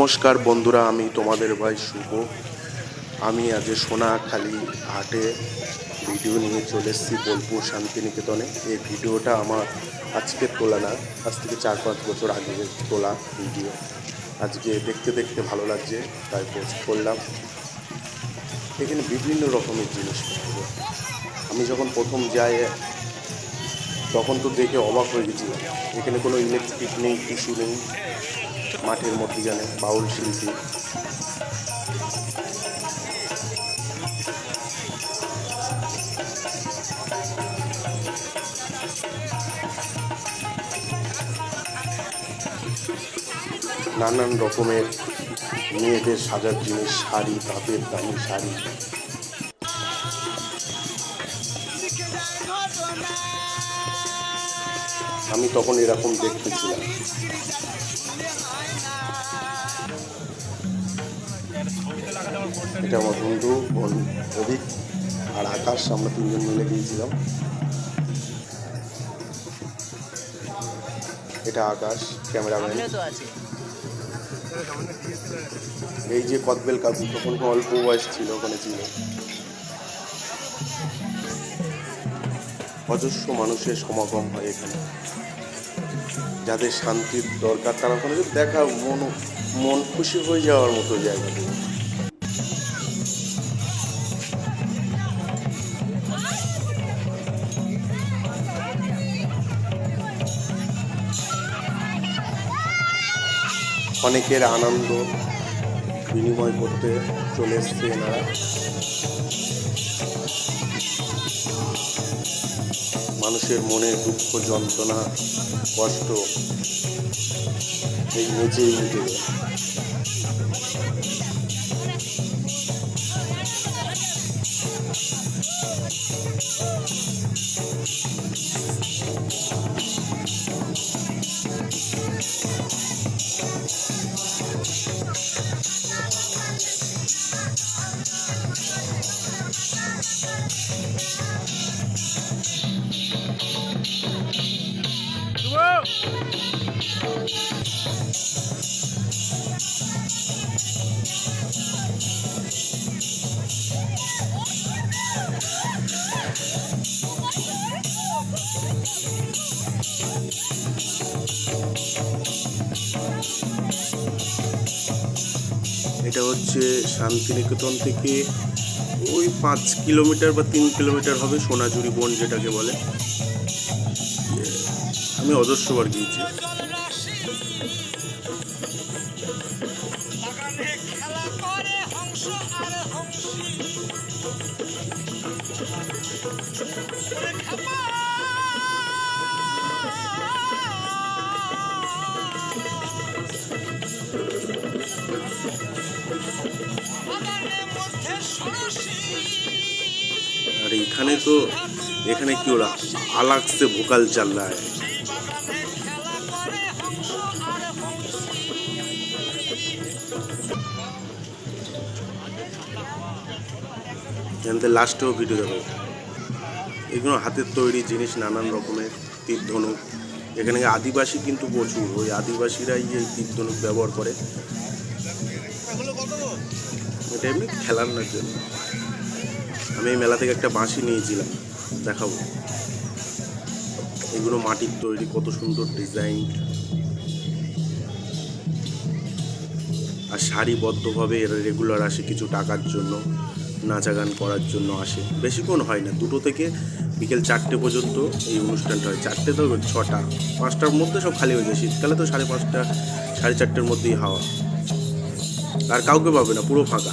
নমস্কার বন্ধুরা, আমি তোমাদের ভাই শুভ। আমি আজ সোনাখালি হাটে ভিডিও নিয়ে চলে এসেছি বোলপুর শান্তিনিকেতনে। এই ভিডিওটা আমার আজকে তোলা না, আজ থেকে চার পাঁচ বছর আগে তোলা ভিডিও আজকে দেখতে দেখতে ভালো লাগছে, তাই পোস্ট করলাম। এখানে বিভিন্ন রকমের জিনিস আমি যখন প্রথম যাই, তখন তো দেখে অবাক হয়ে গেছিলাম। এখানে কোনো ইলেকট্রিক নেই, কিছু নেই। মাঠের মধ্যে জানে বাউল শিল্পী। নানান রকমের মেয়েদের সাজার জিনিস শাড়ি তাঁতের দামি শাড়ি। আমি তখন এরকম দেখতেছিলাম। এটা আমার বন্ধু বোন অভিক আর আকাশ আমরা তিনজন মিলে গিয়েছিলাম। এটা আকাশ ক্যামেরাম্যান। এই যে কদবেল কাকু তখন অল্প বয়স ছিল ওখানে ছিল। অজস্র মানুষের সমাগম হয় এখানে। যাদের শান্তির দরকার, তারা ওখানে দেখা, মন মন খুশি হয়ে যাওয়ার মতো জায়গা অনেকের আনন্দ, বিনিময় করতে চলে এসছে এনারা। মানুষের মনে দুঃখ যন্ত্রণা কষ্ট এই নেচেই মিটে যায়। এটা হচ্ছে শান্তিনিকেতন থেকে ওই পাঁচ কিলোমিটার বা তিন কিলোমিটার হবে সোনাঝুরি বন যেটাকে বলে। আমি অজস্রবার গিয়েছি। এখানে তো এখানে কি ওরা আলাগ ভোকাল চাল্লায় জানতে লাস্টেও ভিডিও দেখো। এগুলো হাতের তৈরি জিনিস নানান রকমের তীর্ধনুক এখানে আদিবাসী কিন্তু প্রচুর। ওই আদিবাসীরাই এই তীর্ধনুক ব্যবহার করে। এটা এমনি খেলার জন্য আমি এই মেলা থেকে একটা বাঁশি নিয়েছিলাম, দেখাবো। এগুলো মাটির তৈরি, কত সুন্দর ডিজাইন। আর সারিবদ্ধভাবে এরা রেগুলার আসে কিছু টাকার জন্য নাচা গান করার জন্য আসে। বেশিক্ষণ হয় না, দুটো থেকে বিকেল চারটে পর্যন্ত এই অনুষ্ঠানটা হয়। চারটে তো ছটা, পাঁচটার মধ্যে সব খালি হয়ে যায়। শীতকালে তো সাড়ে পাঁচটা, সাড়ে চারটের মধ্যেই হাওয়া। আর কাউকে পাবে না, পুরো ফাঁকা।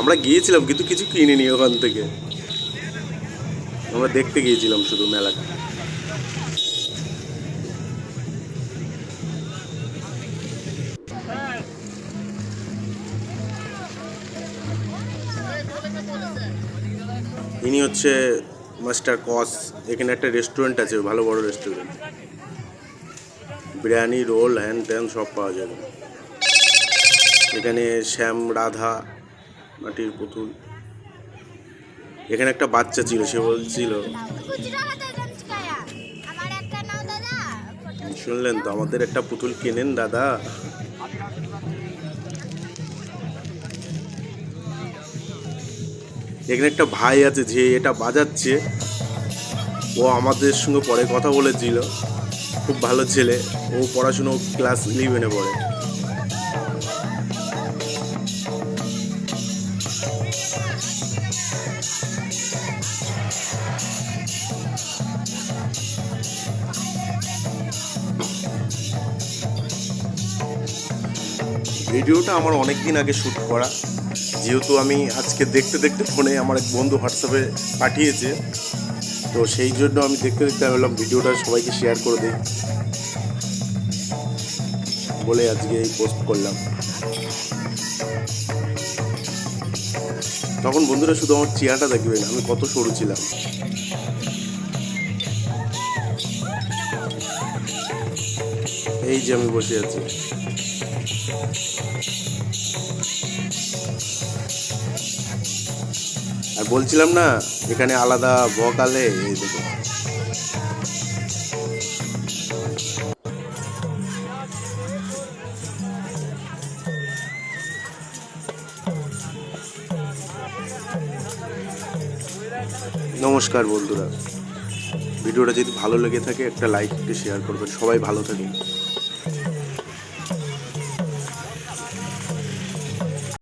আমরা গিয়েছিলাম, কিন্তু কিছু কিনিনি ওখান থেকে। আমরা দেখতে গিয়েছিলাম শুধু মেলাটা। ইনি হচ্ছে মাস্টার কস। এখানে একটা রেস্টুরেন্ট আছে, ভালো বড় রেস্টুরেন্ট। বিরিয়ানি, রোল, হ্যান ত্যান সব পাওয়া যাবে। এখানে শ্যাম, রাধা মাটির পুতুল। এখানে একটা বাচ্চা ছিল, সে বলছিল, শুনলেন তো, আমাদের একটা পুতুল কেনেন, দাদা? এখানে একটা ভাই আছে, যে এটা বাজাচ্ছে। ও আমাদের সঙ্গে পরে কথা বলেছিল। খুব ভালো ছেলে, ও পড়াশুনো ক্লাস ইলেভেনে পড়ে। ভিডিওটা আমার অনেক দিন আগে শ্যুট করা। যেহেতু আমি আজকে দেখতে দেখতে ফোনে আমার এক বন্ধু হোয়াটসঅ্যাপে পাঠিয়েছে। তো সেই জন্য আমি দেখতে দেখতে ভাবলাম ভিডিওটা সবাইকে শেয়ার করে দিই। বলে আজকে এই পোস্ট করলাম। তখন বন্ধুরা শুধু আমার চেয়ারটা দেখবেন আমি কত সরু ছিলাম। এই যে আমি বসে আছি। আর বলছিলাম না, এখানে আলাদা বকালে এই দেখো। নমস্কার বন্ধুরা। ভিডিওটা যদি ভালো লেগে থাকে একটা লাইক শেয়ার করবেন। সবাই ভালো থাকুন